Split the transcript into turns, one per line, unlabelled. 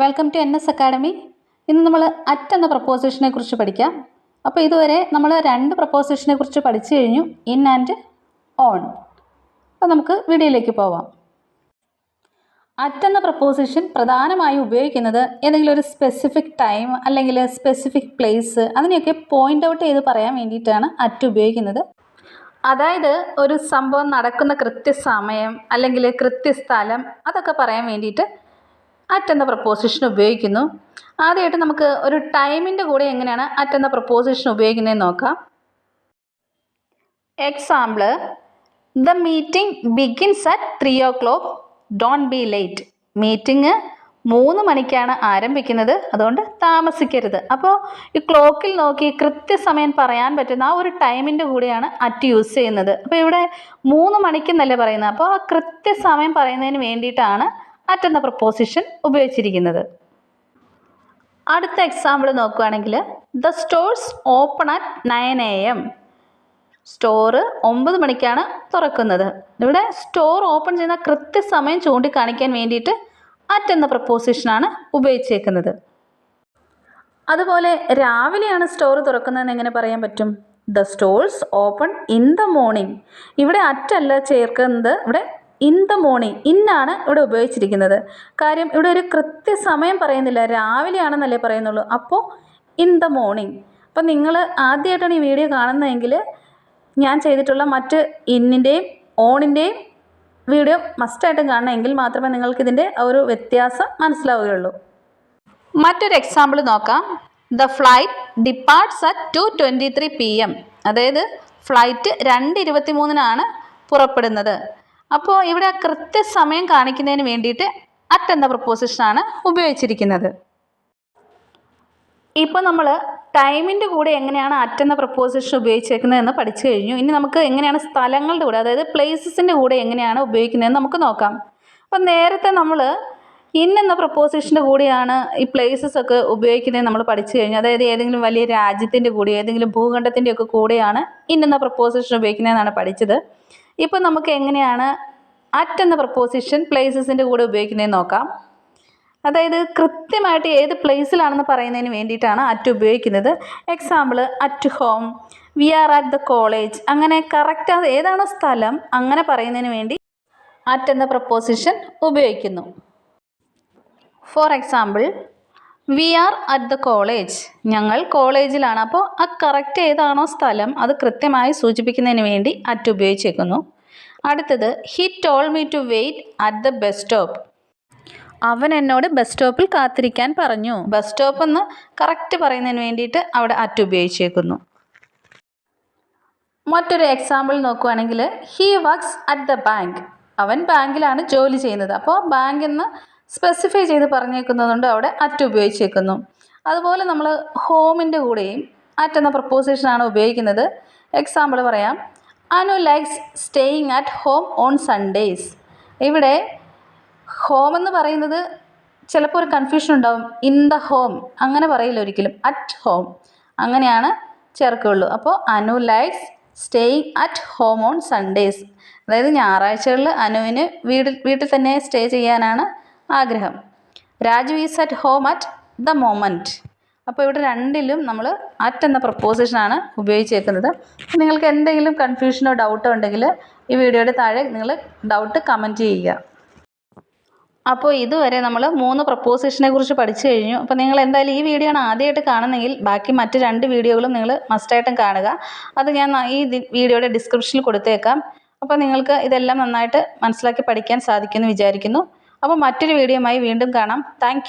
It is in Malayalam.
Welcome to N S academy ഇന്ന് നമ്മൾ അറ്റ് എന്ന പ്രപ്പോസിഷനെ കുറിച്ച് പഠിക്കാം. അപ്പോൾ ഇതുവരെ നമ്മൾ രണ്ട് പ്രപ്പോസിഷനെ കുറിച്ച് പഠിച്ചു കഴിഞ്ഞു. ഇൻ ആൻഡ് ഓൺ അപ്പോൾ നമുക്ക് വീഡിയോയിലേക്ക് പോവാം. അറ്റ് എന്ന പ്രപ്പോസിഷൻ പ്രധാനമായും ഉപയോഗിക്കുന്നത് ഏതെങ്കിലും ഒരു സ്പെസിഫിക് ടൈം അല്ലെങ്കിൽ സ്പെസിഫിക് പ്ലേസ് അതിനെയൊക്കെ പോയിന്റ് ഔട്ട് ചെയ്ത് പറയാൻ വേണ്ടിയിട്ടാണ് അറ്റ് ഉപയോഗിക്കുന്നത്. അതായത് ഒരു സംഭവം നടക്കുന്ന കൃത്യസമയം അല്ലെങ്കിൽ കൃത്യസ്ഥലം അതൊക്കെ പറയാൻ വേണ്ടിയിട്ട് അറ്റ് എന്ന പ്രപ്പോസിഷൻ ഉപയോഗിക്കുന്നു. ആദ്യമായിട്ട് നമുക്ക് ഒരു ടൈമിന്റെ കൂടെ എങ്ങനെയാണ് അറ്റ് എന്ന പ്രപ്പോസിഷൻ ഉപയോഗിക്കുന്നതെന്ന് നോക്കാം. Example the meeting begins at three o'clock don't be late meeting മൂന്ന് മണിക്കാണ് ആരംഭിക്കുന്നത്. അതുകൊണ്ട് താമസിക്കരുത്. അപ്പോൾ ഈ ക്ലോക്കിൽ നോക്കി കൃത്യസമയം പറയാൻ പറ്റുന്ന ആ ഒരു ടൈമിന്റെ കൂടെയാണ് അറ്റ് യൂസ് ചെയ്യുന്നത്. അപ്പോൾ ഇവിടെ മൂന്ന് മണിക്കെന്നല്ലേ പറയുന്നത്? അപ്പോൾ ആ കൃത്യസമയം പറയുന്നതിന് വേണ്ടിയിട്ടാണ് അറ്റ് എന്ന പ്രപ്പോസിഷൻ ഉപയോഗിച്ചിരിക്കുന്നത്. അടുത്ത എക്സാമ്പിൾ നോക്കുകയാണെങ്കിൽ the stores open at nine A M store ഒമ്പത് മണിക്കാണ് തുറക്കുന്നത്. ഇവിടെ സ്റ്റോർ ഓപ്പൺ ചെയ്യുന്ന കൃത്യസമയം ചൂണ്ടിക്കാണിക്കാൻ വേണ്ടിയിട്ട് അറ്റ് എന്ന പ്രപ്പോസിഷനാണ് ഉപയോഗിച്ചേക്കുന്നത്. അതുപോലെ രാവിലെയാണ് സ്റ്റോർ തുറക്കുന്നതെന്ന് എങ്ങനെ പറയാൻ പറ്റും? The stores open in the morning ഇവിടെ അറ്റല്ല ചേർക്കുന്നത് ഇവിടെ ഇൻ ദ മോർണിംഗ് ഇന്നാണ് ഇവിടെ ഉപയോഗിച്ചിരിക്കുന്നത്. കാര്യം ഇവിടെ ഒരു കൃത്യസമയം പറയുന്നില്ല. രാവിലെയാണെന്നല്ലേ പറയുന്നുള്ളൂ. അപ്പോൾ ഇൻ ദ മോർണിംഗ് അപ്പം നിങ്ങൾ ആദ്യമായിട്ടാണ് ഈ വീഡിയോ കാണുന്നതെങ്കിൽ ഞാൻ ചെയ്തിട്ടുള്ള മറ്റ് ഇന്നിന്റെയും ഓണിന്റെയും വീഡിയോ മസ്റ്റായിട്ടും കാണണമെങ്കിൽ മാത്രമേ നിങ്ങൾക്കിതിന്റെ ഒരു വ്യത്യാസം മനസ്സിലാവുകയുള്ളൂ. മറ്റൊരു എക്സാമ്പിൾ നോക്കാം. The flight departs at two twenty three P M അതായത് ഫ്ലൈറ്റ് രണ്ട് ഇരുപത്തി മൂന്നിനാണ് പുറപ്പെടുന്നത്. അപ്പോൾ ഇവിടെ കൃത്യസമയം കാണിക്കുന്നതിന് വേണ്ടിയിട്ട് അറ്റ് എന്ന പ്രപ്പോസിഷനാണ് ഉപയോഗിച്ചിരിക്കുന്നത്. ഇപ്പോൾ നമ്മൾ ടൈമിന്റെ കൂടെ എങ്ങനെയാണ് അറ്റ് എന്ന പ്രപ്പോസിഷൻ ഉപയോഗിച്ചേക്കുന്നതെന്ന് പഠിച്ചു കഴിഞ്ഞു. ഇനി നമുക്ക് എങ്ങനെയാണ് സ്ഥലങ്ങളുടെ കൂടെ അതായത് പ്ലേസസിന്റെ കൂടെ എങ്ങനെയാണ് ഉപയോഗിക്കുന്നതെന്ന് നമുക്ക് നോക്കാം. അപ്പം നേരത്തെ നമ്മൾ ഇൻ എന്ന പ്രപ്പോസിഷന്റെ കൂടെയാണ് ഈ പ്ലേസസ് ഒക്കെ ഉപയോഗിക്കുന്നത് നമ്മൾ പഠിച്ചു കഴിഞ്ഞു. അതായത് ഏതെങ്കിലും വലിയ രാജ്യത്തിന്റെ കൂടെ ഏതെങ്കിലും ഭൂഖണ്ഡത്തിന്റെ ഒക്കെ കൂടെയാണ് ഇൻ എന്ന പ്രപ്പോസിഷൻ ഉപയോഗിക്കുന്നതെന്നാണ് പഠിച്ചത്. ഇപ്പോൾ നമുക്ക് എങ്ങനെയാണ് അറ്റ് എന്ന പ്രപ്പോസിഷൻ പ്ലേസസിന്റെ കൂടെ ഉപയോഗിക്കുന്നതെന്ന് നോക്കാം. അതായത് കൃത്യമായിട്ട് ഏത് പ്ലേസിലാണെന്ന് പറയുന്നതിന് വേണ്ടിയിട്ടാണ് അറ്റ് ഉപയോഗിക്കുന്നത്. Example at home we are at the college അങ്ങനെ കറക്റ്റ് ഏതാണോ സ്ഥലം അങ്ങനെ പറയുന്നതിന് വേണ്ടി അറ്റ് എന്ന പ്രപ്പോസിഷൻ ഉപയോഗിക്കുന്നു. For example we are at the college ഞങ്ങൾ കോളേജിലാണ് അപ്പോൾ ആ കറക്റ്റ് ഏതാണോ സ്ഥലം അത് കൃത്യമായി സൂചിപ്പിക്കുന്നതിന് വേണ്ടി അറ്റ് ഉപയോഗിച്ചേക്കുന്നു. അടുത്തത് he told me to wait at the bus stop അവൻ എന്നോട് ബസ് സ്റ്റോപ്പിൽ കാത്തിരിക്കാൻ പറഞ്ഞു. ബസ് സ്റ്റോപ്പ് എന്ന് കറക്റ്റ് പറയുന്നതിന് വേണ്ടിയിട്ട് അവിടെ അറ്റ് ഉപയോഗിച്ചേക്കുന്നു. മറ്റൊരു എക്സാമ്പിൾ നോക്കുവാണെങ്കിൽ he works at the bank അവൻ ബാങ്കിലാണ് ജോലി ചെയ്യുന്നത്. അപ്പോൾ ബാങ്ക് എന്ന് സ്പെസിഫൈ ചെയ്ത് പറഞ്ഞേക്കുന്നതുകൊണ്ട് അവിടെ അറ്റ് ഉപയോഗിച്ചേക്കുന്നു. അതുപോലെ നമ്മൾ ഹോമിന്റെ കൂടെയും അറ്റ് എന്ന പ്രപ്പോസിഷനാണ് ഉപയോഗിക്കുന്നത്. എക്സാമ്പിൾ പറയാം. Anu likes staying at home on Sundays ഇവിടെ ഹോം എന്ന് പറയുന്നത് ചിലപ്പോൾ ഒരു കൺഫ്യൂഷൻ ഉണ്ടാവും. ഇൻ ദ ഹോം അങ്ങനെ പറയില്ല ഒരിക്കലും. അറ്റ് ഹോം അങ്ങനെയാണ് ചേർക്കുകയുള്ളൂ അപ്പോൾ Anu likes staying at home on Sundays അതായത് ഞായറാഴ്ചകളിൽ അനുവിന് വീട്ടിൽ വീട്ടിൽ തന്നെ സ്റ്റേ ചെയ്യാനാണ് ആഗ്രഹം. Raju is at home at the moment അപ്പോൾ ഇവിടെ രണ്ടിലും നമ്മൾ അറ്റ് എന്ന പ്രപ്പോസിഷനാണ് ഉപയോഗിച്ചേക്കുന്നത്. നിങ്ങൾക്ക് എന്തെങ്കിലും കൺഫ്യൂഷനോ ഡൗട്ടോ ഉണ്ടെങ്കിൽ ഈ വീഡിയോയുടെ താഴെ നിങ്ങൾ ഡൗട്ട് കമന്റ് ചെയ്യുക. അപ്പോൾ ഇതുവരെ നമ്മൾ മൂന്ന് പ്രപ്പോസിഷനെ കുറിച്ച് പഠിച്ചു കഴിഞ്ഞു. അപ്പോൾ നിങ്ങൾ എന്തായാലും ഈ വീഡിയോ ആണ് ആദ്യമായിട്ട് കാണുന്നതെങ്കിൽ ബാക്കി മറ്റ് രണ്ട് വീഡിയോകളും നിങ്ങൾ മസ്റ്റായിട്ടും കാണുക. അത് ഞാൻ ഈ വീഡിയോയുടെ ഡിസ്ക്രിപ്ഷനിൽ കൊടുത്തേക്കാം. അപ്പോൾ നിങ്ങൾക്ക് ഇതെല്ലാം നന്നായിട്ട് മനസ്സിലാക്കി പഠിക്കാൻ സാധിക്കുമെന്ന് വിചാരിക്കുന്നു. അപ്പോൾ മറ്റൊരു വീഡിയോയുമായി വീണ്ടും കാണാം. താങ്ക്